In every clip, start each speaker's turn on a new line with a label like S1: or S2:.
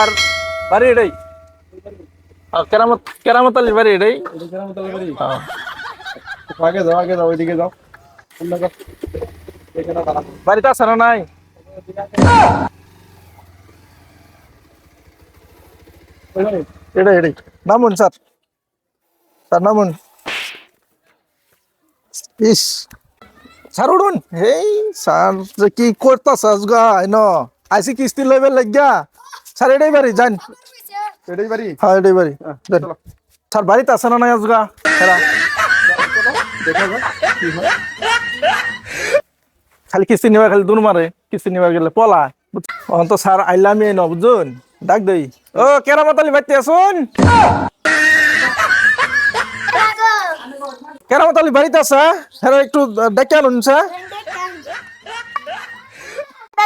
S1: আর বাড়ি এটাই। কেরামত কেরামত আলীর বাড়ি এটাই। হ্যাঁ।
S2: আগে যাও আগে যাও ওইদিকে যাও।
S1: বাড়িতে আছে না নাই? এটাই এটাই। নামুন স্যার। স্যার নামুন। ইস। স্যার উঠুন। এই স্যার যে কি করতাস গা ন আইসি কিস্তি লইবে লাগিয়া। স্যার এটাই বাড়ি যান।
S2: এটাই বাড়ি?
S1: হ্যাঁ এটাই বাড়ি। যান। স্যার বাড়িতে আছে না নাই আজগা? হেরা খালি কিস্তি নিবা খালি দুন মারে। কিস্তি নিবা গেলে পলা। অন্ত স্যার আইলামি ন বুঝুন? ডাক দেই। ও কেরামত আলী বাড়িতে আসুন কেরামত আলী বাড়িতে আছে? হ্যাঁ একটু ডেকে আনুন স্যার।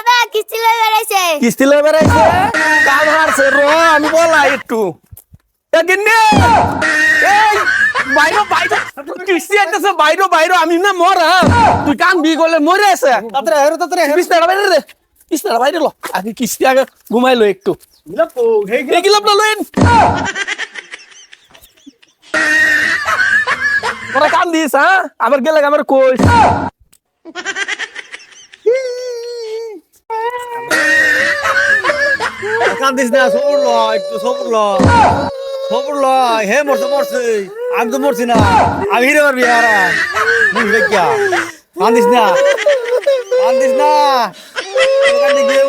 S3: দাদা কিস্তি লয়ে বেড়াইছে
S1: কিস্তি লয়ে বেড়াইছে কাম হারছে র আমি বলা একটু। এগিনে এই বাইরো বাইরো কিস্তি আইতেছে বাইরো বাইরো আমি না মরা তুই কাম বি গলে মরে আছে। তাতে হেরো তাতে হেরো বিস্তারা বাইরে রে বিস্তারা বাইরে লো। আগে কিস্তি আগে ঘুমাইলো একটু। এই গিলাপ না লইন তোরা কাম দিস হ্যাঁ আবার গেলে আমার কইস
S4: কান্দিস না সবুর ল একটু সবুর ল সবুর ল হে মরছে মরছে আমি তো মরছি না। আমি হিরে পারবি আর বুঝলে কিয়া কান্দিস না কান্দিস না কান্দি গিয়ে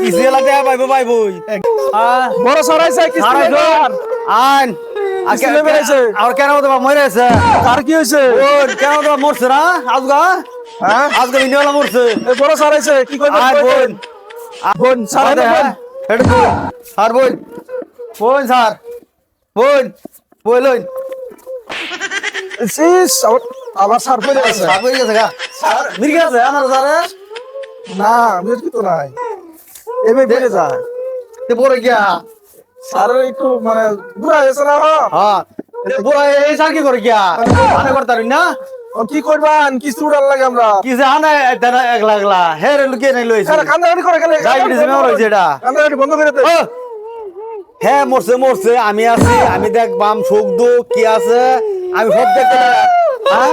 S4: কিসে লাতে পাইবো পাইবই
S1: বড় সরাইছে।
S4: আইন।
S1: কিস্তি লয়ে বেড়াইছে।
S4: আর কেন তোমার মরে আছে
S1: কার কি হয়েছে?
S4: ও কেন তোমার মরছে না? আজগা?
S1: হ্যাঁ?
S4: আজকে ইন্ডিয়ালা মরছে।
S1: বড় সরাইছে কি কইবে
S4: আর বোন আরে
S1: বোন
S4: হেড বোন আর বোন বোন স্যার বোন বলুন
S1: সিস আবার সার পড়ে আছে
S4: স্যার বই গেছে গা। স্যার মির্গে আছে আমার স্যার
S1: না বের কি তো নাই। এবে বেড়ে যায়।
S4: তে পরে গিয়া।
S1: সার একটু মানে বুড়া হয়েছে না।
S4: হ্যাঁ। বুড়া এই স্যার কি করে গিয়া? আনে করতারি না
S1: কি করবান? কি সুড়াল লাগে আমরা?
S4: কি যে আনে দেনা একলা একলা। হে রে লুকিয়ে নাই লইছে।
S1: সারা কান্দাকাটি করে গেলে
S4: ডায়াবেটিস মেমর হইছে এটা।
S1: কান্দাকাটি বন্ধ করে দে।
S4: ও, হ্যাঁ মরছে মরছে আমি আছি আমি দেখবাম সুখ দুঃখ কি আছে? আমি সব দেখতে হ্যাঁ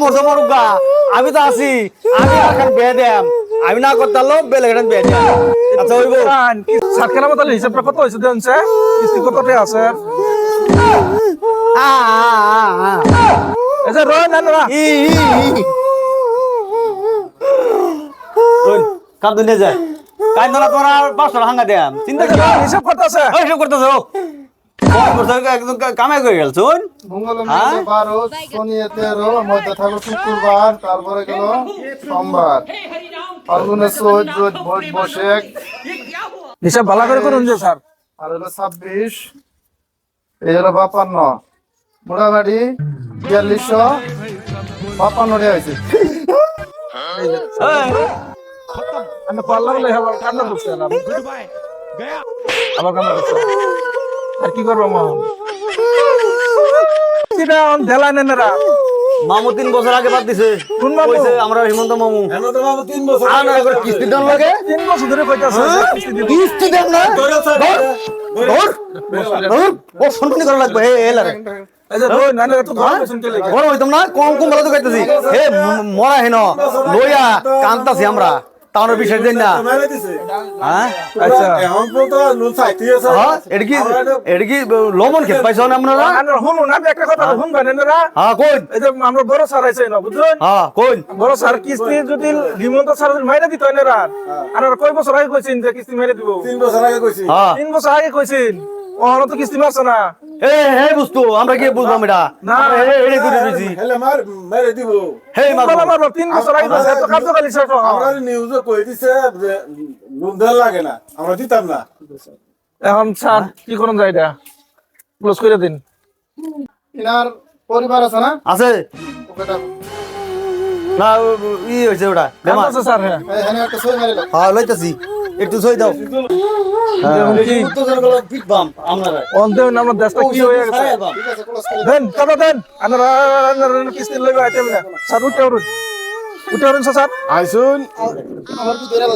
S4: মরছে মরুগা আমি তো আছি আমি এখন বিয়ে দেম। আমি না করতে পারলাম বেলেগ এখন বিয়ে দেম। আচ্ছা হইব।
S1: সাত কেনা মতো হিসাবটা কত হয়েছে দেন স্যার? কিস্তি কতটা আছে?
S4: আ, আ, আ,
S1: যে রয় না না
S4: ই, ই, ই। শোন, কাম তো নিয়ে যায়। কাই না তোরা পাঁচশো হাঙ্গা দেম চিন্তা কি
S1: হিসাব কত আছে
S4: ওই সব করতেছ একদম কামাই করে গেল শোন।
S2: মঙ্গল? বারো শনি তেরো মধ্যে থাকল শুক্রবার তারপরে গেল সোমবার। ফাল্গুনের চোদ্দ ভোট বসে
S1: হিসাব ভালো করে করুন যে স্যার।
S2: আর হলো ছাব্বিশ এই হলো বাপান্ন। মোটামুটি বিয়াল্লিশশো হয়েছে
S1: আমি পারলাম না আবার কান্না করছে না আবার কান্না করছে আর কি করব মা
S4: মামু তিন বছর আগে বাদ দিছে
S1: কোন মামু?
S4: কইছে আমরা হিমন্ত মামু তিন বছর কিস্তি দেন লাগে
S1: তিন বছর ধরে কইতাছে কিস্তি
S4: দেন না ধর ধর ধর ও সম্মানি করা লাগবে হে এলা রে
S1: এই যে রয় নানেরা তো ভালো শুনতে লাগে
S4: বড় হইতাম না? কম কম ভালো তো কইতাছি। হে মরা হেন। লইয়া কান্তাছি আমরা। তাওনের বিষয় দেন না। হ্যাঁ?
S1: আচ্ছা।
S4: হ্যাঁ? এটা কি এটা কি লবণ খেত পাইছ না আপনারা
S1: শুনুন আমি একটা কথা শুনবেন নেনেরা
S4: হ্যাঁ কোন
S1: এই আমরা বড় স্যার আছে না বুঝলেন?
S4: হ্যাঁ কোন
S1: বড় স্যার কিস্তি যদি হিমন্ত স্যার যদি মাইরা দিত নেরা আর ওরা কয় বছর আগে কইছেন যে কিস্তি মেরে দিব?
S4: হ্যাঁ।
S1: তিন বছর আগে কইছেন? ওরা তো কিস্তি মারছে না।
S4: এ হে বুঝতো আমরা কি বুঝলাম এটা?
S1: না।
S4: হে হে করে দিছি। হে মারবো।
S1: বলা মারবো, তিন বছর আগে কইছে, এত কার্যকালী শেষ।
S5: আমরা নিউজে কই দিছে যে লাগে না আমরা দিতাম না।
S1: এখন স্যার কি করুন যায় এটা? ক্লোজ করে দিন।
S2: ইনার পরিবার আছে না?
S4: আছে। না ই হইছে ওটা বেমার।
S1: আছে স্যার হ্যাঁ।
S2: এখানে একটা সই মারিল
S4: হ্যাঁ লইতাছি। একটু সই দাও।
S1: কি
S4: পিটবাম
S1: আমরা দেশটা কি হয়ে গেছে?
S2: আছে
S1: দেন কথা দেন। আপনারা আপনারা কিস্তি লইবে আইতেম না। স্যার উঠে উঠুন। উঠে উঠুন স্যার
S5: আইসুন।
S2: আমার কি ধরে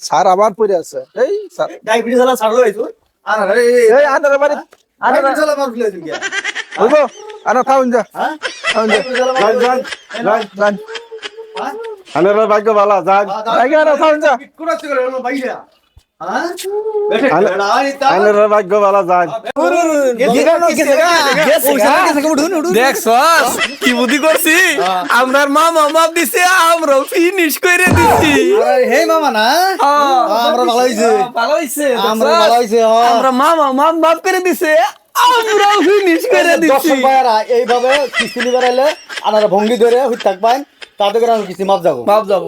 S1: স্যার আবার পড়ে আছে। এই স্যার।
S4: ডায়াবেটিস হলা ছাড়লো এই
S1: আনার আনার
S4: মার ফেলে
S1: হইব আনা থাউন যা।
S4: হ্যাঁ?
S5: ভাগ্য ভালো যান
S4: হ্যাঁ
S5: ভাগ্য ভালো যান
S6: কি বুদ্ধি করছি? আমরার মামা মাপ দিছে আমরাও ফিনিশ করে দিছি
S4: হে মামা না? আমরা ভালো হইছে।
S6: ভালো হইছে
S4: আমরা ভালো হইছে
S6: আমরা মামা মাপ মাপ করে দিছে। আমরাও ফিনিশ করে দিছি।
S4: দর্শক এইভাবে কিস্তি নিবার আনারা ভঙ্গি ধরে হুই থাকবেন তাদের করে আমি কিস্তি মাপ যাব।
S6: মাপ যাব।